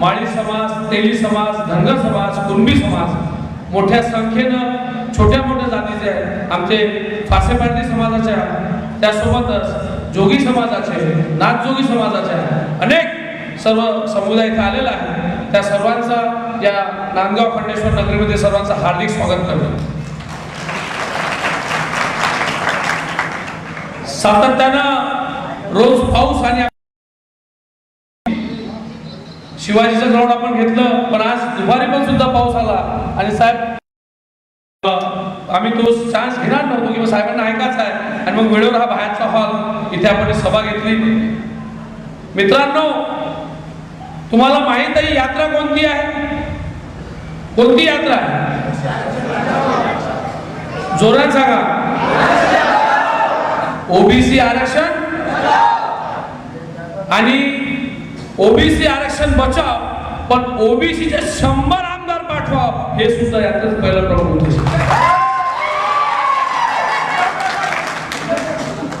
माळी समाज तेली समाज धनगर समाज कुणबी समाज मोठ्या संख्येनं छोट्या मोठ्या जातीचे आहेत आमचे फासेपार्टी समाजाचे आहे त्यासोबतच जोगी समाजाचे नाथजोगी समाजाचे अनेक सर्व समुदाय इथे आलेला आहे त्या सर्वांचा या नांदगाव खंडेश्वर नगरीमध्ये सर्वांचं हार्दिक स्वागत करतो. सातत्यानं रोज पाऊस आणि शिवाजीचं ग्राउंड आपण घेतलं पण आज दुपारी पण सुद्धा पाऊस आला. आणि साहेब आम्ही तो चान्स घेणार नव्हतो किंवा साहेबांना ऐकायचा आहे. आणि मग वेळेवर हा बाहेरचा हॉल इथे आपण सभा घेतली. मित्रांनो तुम्हाला माहीत आहे यात्रा कोणती आहे? कोणती यात्रा आहे? जोरात सांगा. ओबीसी आरक्षण आणि ओबीसी आरक्षण बचाव पण ओबीसीचे शंभर आमदार पाठवा हे सुद्धा यातच पहिलं प्रमुख उद्देश.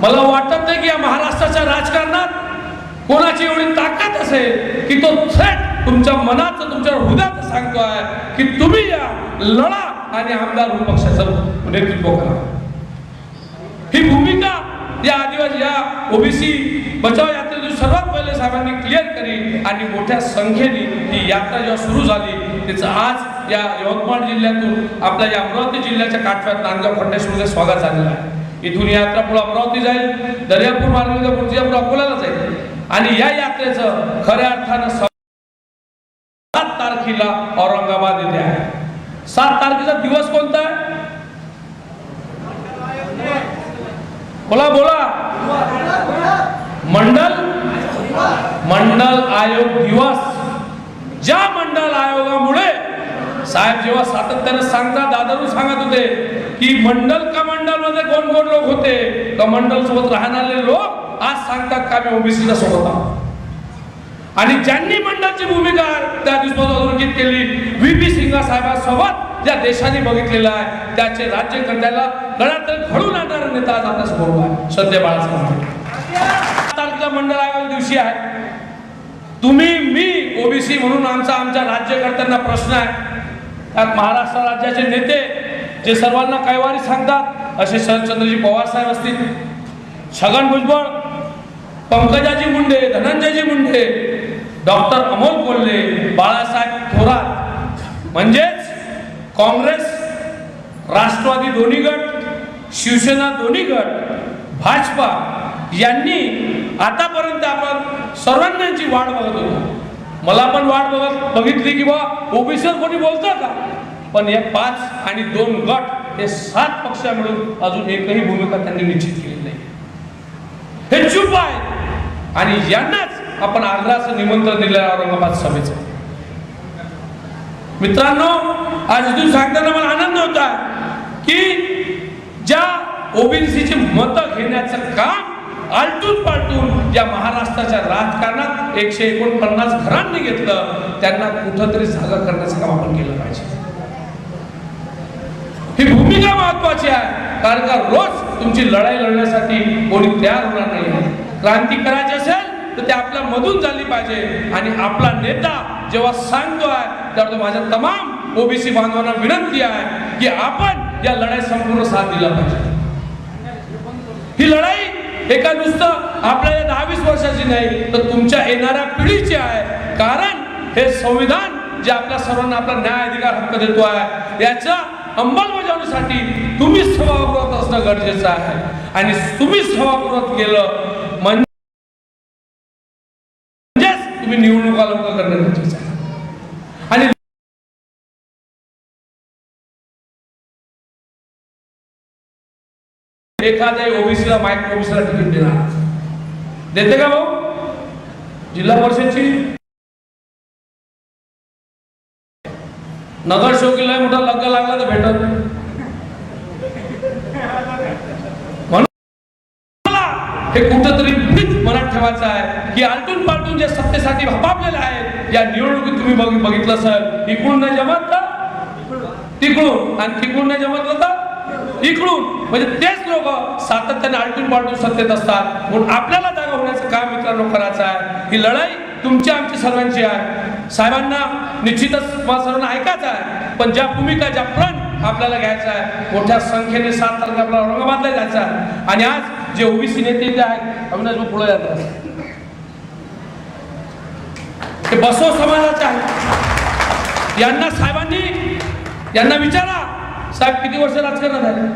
मला वाटत नाही की या महाराष्ट्राच्या राजकारणात कोणाची एवढी ताकद असेल की तो थेट तुमच्या मनात तुमच्या हृदयात सांगतोय की तुम्ही या लढा आणि आमदार हो पक्षाचं नेतृत्व करा. ही भूमिका या आदिवासी या ओबीसी बचाव यात्रेतून सर्वात साहेबांनी क्लिअर केली आणि मोठ्या संख्येने ही यात्रा जेव्हा सुरू झाली त्याचं आज या यवतमाळ जिल्ह्यातून आपल्या या अमरावती जिल्ह्याच्या काठव्यात नांदगाव खंडेश्वरमध्ये स्वागत झालेलं आहे. इथून यात्रा पुढे अमरावती जाईल दर्यापूर मार्गाने पुढची यात्रा अकोल्याला जाईल. आणि या यात्रेचं खऱ्या अर्थानं सात तारखेला औरंगाबाद येथे आहे. सात तारखेचा दिवस कोणता आहे? बोला बोला मंडल मंडल आयोग दिवस. ज्या मंडल आयोगामुळे साहेब जेव्हा सातत्याने सांगतात दादरू सांगत होते की मंडल कमंडलमध्ये कोण कोण लोक होते? कमंडल सोबत राहणारे लोक आज सांगतात का मी ओबीसीच्या सोबत आहोत. आणि ज्यांनी मंडळची भूमिका त्या दिवसात अधोरेखित केली व्ही पी सिंगा साहेबांसोबत ज्या देशाने बघितलेलं आहे त्याचे राज्यकर्त्याला गळ्यात घडून आणणारा नेता आज आपल्यासमोर आहे. सध्या बाळासाहेब तारखेला मंडळ आयोग दिवशी आहे. तुम्ही मी ओबीसी म्हणून आमचा आमच्या राज्यकर्त्यांना प्रश्न आहे. त्यात महाराष्ट्र राज्याचे नेते जे सर्वांना कैवारी सांगतात असे शरदचंद्रजी पवार साहेब असतील. छगन भुजबळ पंकजाजी मुंडे धनंजयजी मुंडे डॉक्टर अमोल कोल्हे बाळासाहेब थोरात. म्हणजेच काँग्रेस राष्ट्रवादी दोन्ही गट शिवसेना दोन्ही गट भाजपा यांनी आतापर्यंत आपण सर्वांची वाट बघत होतो. मला पण वाट बघत बघितली की बा ओबीसीवर कोणी बोलतं का? पण हे पाच आणि दोन गट हे सात पक्ष मिळून अजून एकही भूमिका त्यांनी निश्चित केली नाही. हे चूप आहे. आणि यांनाच आपण आग्राचं निमंत्रण दिलं औरंगाबाद सभेचं. मित्रांनो आज इथून सांगताना मला आनंद होता की ज्या ओबीसीची मतं घेण्याचं काम आलटून पालटून ज्या महाराष्ट्राच्या राजकारणात एकशे एकोणपन्नास घरांनी घेतलं त्यांना कुठंतरी जागा करण्याचं काम आपण केलं पाहिजे. ही भूमिका महत्वाची आहे कारण का रोज तुमची लढाई लढण्यासाठी कोणी तयार होणार नाही क्रांती करायची असेल तर ते आपल्या मधून झाली पाहिजे. आणि आपला नेता जेव्हा सांगतो आहे त्यावर माझ्या तमाम ओबीसी बांधवांना विनंती आहे की आपण या लढाई संपूर्ण साथ दिला पाहिजे. ही लढाई एका नुसतं आपल्या या दहा वीस वर्षाची नाही तर तुमच्या येणाऱ्या पिढीची आहे. कारण हे संविधान जे आपल्या सर्वांना आपला न्याय अधिकार हक्क देतो आहे याच्या अंमलबजावणीसाठी तुम्ही सभागृहात असणं गरजेचं आहे. आणि तुम्ही सभागृहात गेलं म्हणजेच तुम्ही निवडणुका लवकर करणं गरजेचं आहे. एखाद्या ओबीसीला माईक ओबीसीला तिकीट देणार. देते का भाऊ जिल्हा परिषदची? नगर शोकीला मोठा लग्न लागला तर भेटत मला हे कुठंतरी भीत मनात ठेवायचं आहे. की आलटून पालटून जे सत्तेसाठी हपापलेले आहेत या निवडणुकीत तुम्ही बघ- बघितलं सर इकडून नाही जमत तर तिकडून. आणि तिकडून नाही जमतलं तर इकडून. म्हणजे तेच लोक सातत्याने आलटून पालटून सत्तेत असतात. म्हणून आपल्याला जागा होण्याचं काम मित्रांनो करायचं आहे. ही लढाई तुमची आमची सर्वांची आहे. साहेबांना निश्चितच सर्वांना ऐकायचं आहे. पण ज्या भूमिका ज्या प्रण आपल्याला घ्यायचा आहे मोठ्या संख्येने सात तारखे आपल्याला औरंगाबादला जायचं आहे. आणि आज जे ओबीसी नेते जे आहेत अविनाश पुढे जातात. ते बसव समाजाचे आहेत. यांना साहेबांनी यांना विचारा. साहेब किती वर्ष राजकारणात आहे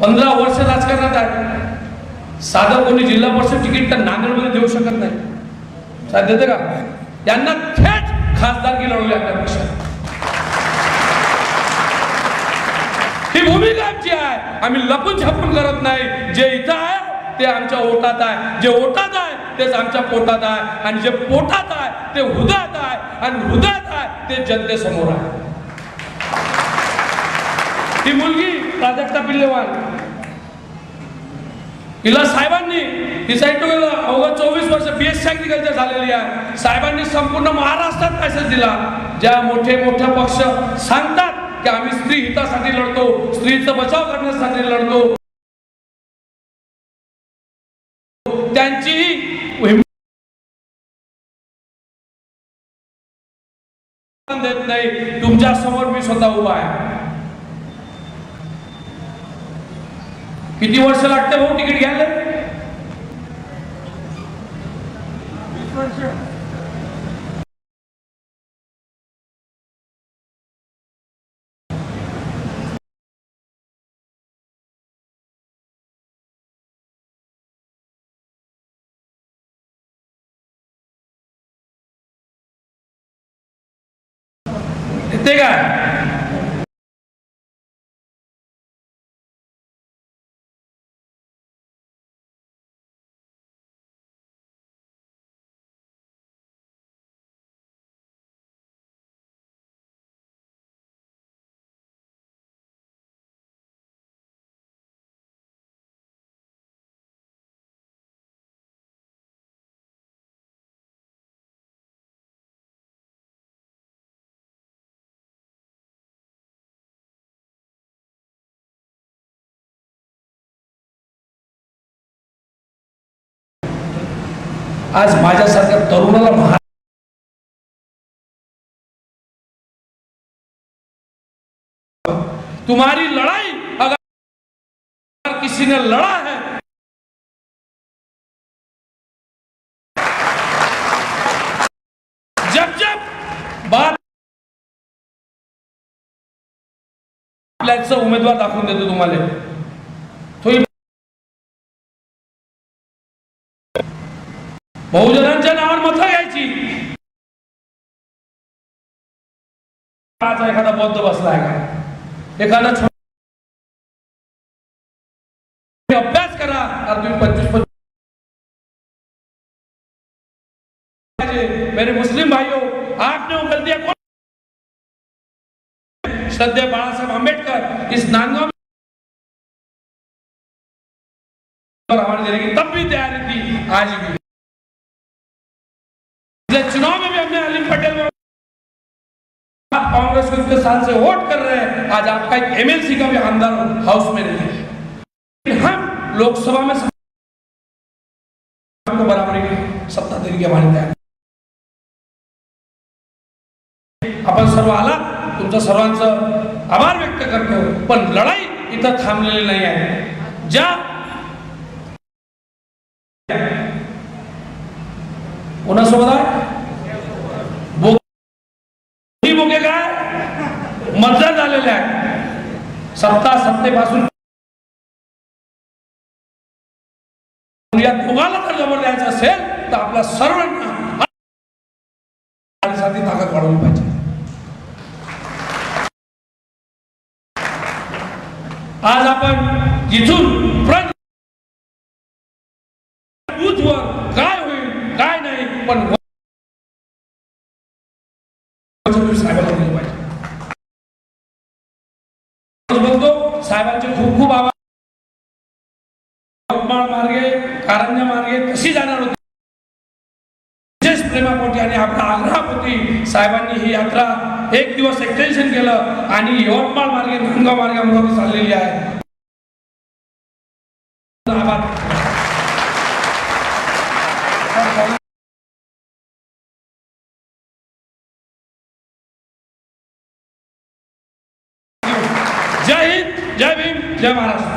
पंधरा वर्ष राजकारणात आहे साधं कोणी जिल्हा परिषद तिकीट तर नांदेडमध्ये देऊ शकत नाही. साहेब देते का? यांना थेट खासदारकी लढवली आपल्या पक्षात ही भूमिका आमची आहे. आम्ही लपून छपून करत नाही. जे इथं आहे ते आमच्या ओटात आहे. जे ओटात आहे तेच आमच्या पोटात आहे. आणि जे पोटात आहे ते हृदयात आहे. आणि हृदयात आहे ते जनतेसमोर आहे. ही मुलगी प्राजक्ता पिल्लेवाल हिला साहेबांनी तिचा इंटरव्ह्यू अवघ्या चोवीस वर्ष बी एस ऍग्रिकल्चर झालेली आहे. साहेबांनी संपूर्ण महाराष्ट्रात मेसेज दिला. ज्या मोठे मोठे पक्ष सांगतात की आम्ही स्त्री हितासाठी लढतो स्त्रीचा बचाव करण्यासाठी लढतो. त्यांचीही देत नाही. तुमच्यासमोर मी स्वतः उभा आहे. किती वर्ष लागते भाऊ तिकीट घ्यायला? येते काय? आज माझ्यासारख्या तरुणाला महा तुम्हारी लड़ाई अगर किसी ने लड़ा है। जब जब बात उमेदवार दाखवून देतो तुम्हाला. बहुजनांच्या नावावर मतं घ्यायची. एखादा बौद्ध बसला आहे का? एखादा अभ्यास करा. तुम्ही पंचवीस पंचवीस मेरे मुस्लिम भाइयों, आपने वो गलतियाँ कौन श्रद्धे बाळासाहेब आंबेडकर, इस में हमारे देने की तब भी तैयारी थी आज भी। पिछले चुनाव में भी हमने अलीम पटेल आप कांग्रेस को इतने साल से वोट कर रहे हैं। आज आपका एक एमएलसी का भी आमदार हाउस में नहीं हम लोकसभा में को बराबरी की सत्ता देने की हमारी तैयारी आपण सर्व आला तुमचं सर्वांचं आभार व्यक्त करतो पण लढाई इथं थांबलेली नाही आहे ज्या कोणासोबत आहे ही मुके काय? मज्जा झालेल्या आहेत सत्ता सत्तेपासून या दोघाला जर जवळ द्यायचं असेल तर आपल्या सर्वांना ताकद वाढवली पाहिजे. आज आपण जिथून प्रण बूथवर काय होईल काय नाही पण साहेबांना दिलं पाहिजे बोलतो साहेबांचे खूप खूप आभार. यवतमाळ मार्गे कारंजा मार्गे कशी जाणार होती? विशेष प्रेमापोटी आणि आपला आग्रहापोटी साहेबांनी ही यात्रा एक दिवस एक्सटेन्शन केलं आणि यवतमाळ मार्गे नांदगाव मार्गामध्ये चाललेली आहे. आभार जय महाराष्ट्र